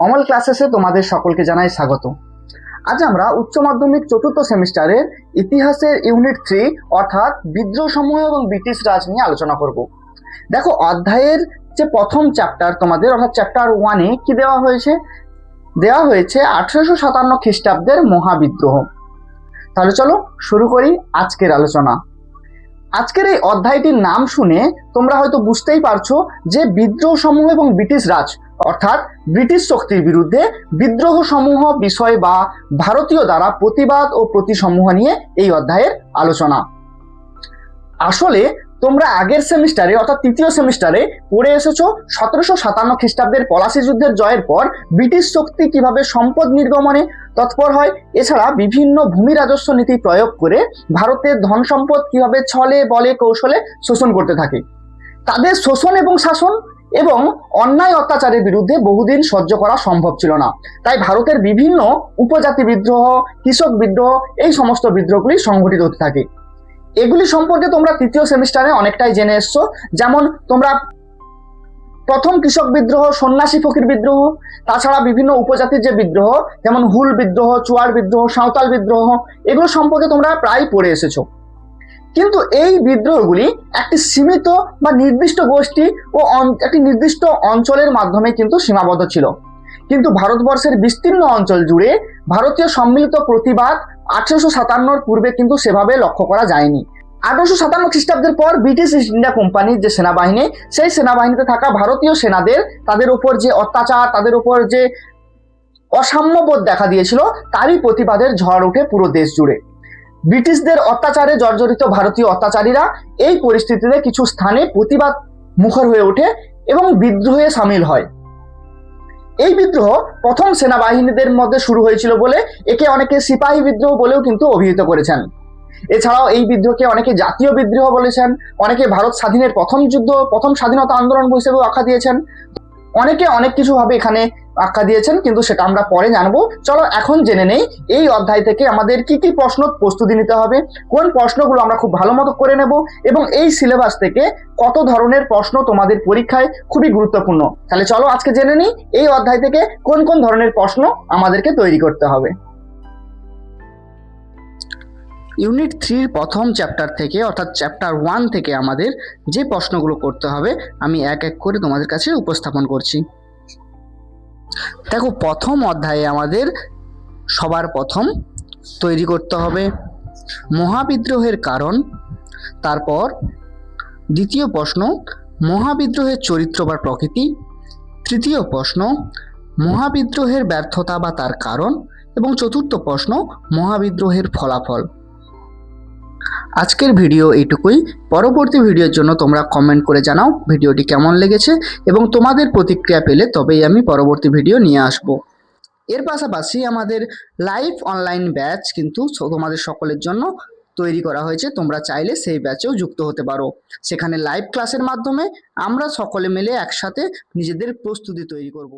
অমল ক্লাসেসে তোমাদের সকলকে জানাই স্বাগত। আজ আমরা উচ্চ মাধ্যমিক চতুর্থ সেমিস্টারের ইতিহাসের ইউনিট থ্রি অর্থাৎ বিদ্রোহ সমূহ এবং ব্রিটিশ রাজ নিয়ে আলোচনা করব। দেখো, অধ্যায়ের যে প্রথম চ্যাপ্টার তোমাদের, অর্থাৎ চ্যাপ্টার ওয়ানে কি দেওয়া হয়েছে? দেওয়া হয়েছে আঠারোশো সাতান্ন খ্রিস্টাব্দের মহাবিদ্রোহ। তাহলে চলো শুরু করি আজকের আলোচনা। আজকের এই অধ্যায়টির নাম শুনে তোমরা হয়তো বুঝতেই পারছ যে বিদ্রোহ সমূহ এবং ব্রিটিশ রাজ অর্থাৎ ব্রিটিশ শক্তির বিরুদ্ধে বিদ্রোহ সমূহ বিষয় বা ভারতীয় দ্বারা প্রতিবাদ ও প্রতিসমূহ নিয়ে এই অধ্যায়ের আলোচনা। আসলে তোমরা আগের সেমিস্টারে অর্থাৎ তৃতীয় সেমিস্টারে পড়ে এসেছ সতেরোশো সাতান্ন খ্রিস্টাব্দের পলাশি যুদ্ধের জয়ের পর ব্রিটিশ শক্তি কীভাবে সম্পদ নির্গমনে তৎপর হয়, এছাড়া বিভিন্ন ভূমি রাজস্ব নীতি প্রয়োগ করে ভারতের ধন সম্পদ কীভাবে ছলে, বলে, কৌশলে শোষণ করতে থাকে। তাদের শোষণ এবং শাসন এবং অন্যায় অত্যাচারের বিরুদ্ধে বহুদিন সহ্য করা সম্ভব ছিল না। তাই ভারতের বিভিন্ন উপজাতি বিদ্রোহ, কৃষক বিদ্রোহ, এই সমস্ত বিদ্রোহগুলি সংঘটিত হতে থাকে। এগুলি সম্পর্কে তোমরা তৃতীয় সেমিস্টারে অনেকটাই জেনে এসছো। যেমন তোমরা প্রথম কৃষক বিদ্রোহ, সন্ন্যাসী ফকির বিদ্রোহ, তাছাড়া বিভিন্ন উপজাতির যে বিদ্রোহ, যেমন হুল বিদ্রোহ, চুয়ার বিদ্রোহ, সাঁওতাল বিদ্রোহ, এগুলো সম্পর্কে তোমরা প্রায় পড়ে এসেছ। কিন্তু এই বিদ্রোহগুলি একটি সীমিত বা নির্দিষ্ট গোষ্ঠী ও একটি নির্দিষ্ট অঞ্চলের মাধ্যমে কিন্তু সীমাবদ্ধ ছিল। কিন্তু ভারতবর্ষের বিস্তীর্ণ অঞ্চল জুড়ে ভারতীয় সম্মিলিত প্রতিবাদ আঠারোশো সাতান্নর পূর্বে কিন্তু সেভাবে লক্ষ্য করা যায়নি। আঠারোশো সাতান্ন খ্রিস্টাব্দের পর ব্রিটিশ ইস্ট ইন্ডিয়া কোম্পানির যে সেনাবাহিনী, সেই সেনাবাহিনীতে থাকা ভারতীয় সেনাদের তাদের উপর যে অত্যাচার, তাদের উপর যে অসাম্যবোধ দেখা দিয়েছিল, তারই প্রতিবাদের ঝড় ওঠে পুরো দেশ জুড়ে। ব্রিটিশদের অত্যাচারে জর্জরিত ভারতীয় অত্যাচারীরা এই পরিস্থিতিতে কিছু স্থানে প্রতিবাদ মুখর হয়ে ওঠে এবং বিদ্রোহে সামিল হয়। এই বিদ্রোহ প্রথম সেনাবাহিনীদের মধ্যে শুরু হয়েছিল বলে একে অনেকে সিপাহী বিদ্রোহ বলেও কিন্তু অভিহিত করেছেন। এছাড়াও এই বিদ্রোহকে অনেকে জাতীয় বিদ্রোহ বলেছেন, অনেকে ভারত স্বাধীনের প্রথম যুদ্ধ, প্রথম স্বাধীনতা আন্দোলন হিসেবেও আখ্যা দিয়েছেন। অনেকে অনেক কিছু ভাবে এখানে আখ্যা দিয়েছেন, কিন্তু সেটা আমরা পরে জানব। চলো এখন জেনে নেই, এই অধ্যায় থেকে আমাদের কি কি প্রশ্ন প্রস্তুতি নিতে হবে, কোন প্রশ্নগুলো আমরা খুব ভালো মতো করে নেব, এবং এই সিলেবাস থেকে কত ধরনের প্রশ্ন তোমাদের পরীক্ষায় খুবই গুরুত্বপূর্ণ। তাহলে চলো আজকে জেনে নিই, এই অধ্যায় থেকে কোন কোন ধরনের প্রশ্ন আমাদেরকে তৈরি করতে হবে। ইউনিট থ্রির প্রথম চ্যাপ্টার থেকে, অর্থাৎ চ্যাপ্টার ওয়ান থেকে আমাদের যে প্রশ্নগুলো করতে হবে, আমি এক এক করে তোমাদের কাছে উপস্থাপন করছি। দেখো, প্রথম অধ্যায়ে আমাদের সবার প্রথম তৈরি করতে হবে। মহাবিদ্রোহের কারণ, তারপর দ্বিতীয় প্রশ্ন, মহাবিদ্রোহের চরিত্র বা প্রকৃতি। তৃতীয় প্রশ্ন, মহাবিদ্রোহের ব্যর্থতা বা তার কারণ। এবং চতুর্থ প্রশ্ন, মহাবিদ্রোহের ফলাফল। আজকের ভিডিও এইটুকুই। পরবর্তী ভিডিওর জন্য তোমরা কমেন্ট করে জানাও ভিডিওটি কেমন লেগেছে এবং তোমাদের প্রতিক্রিয়া পেলে তবেই আমি পরবর্তী ভিডিও নিয়ে আসব। এর পাশাপাশি আমাদের লাইভ অনলাইন ব্যাচ কিন্তু তোমাদের সকলের জন্য তৈরি করা হয়েছে। তোমরা চাইলে সেই ব্যাচেও যুক্ত হতে পারো। সেখানে লাইভ ক্লাসের মাধ্যমে আমরা সকলে মিলে একসাথে নিজেদের প্রস্তুতি তৈরি করব।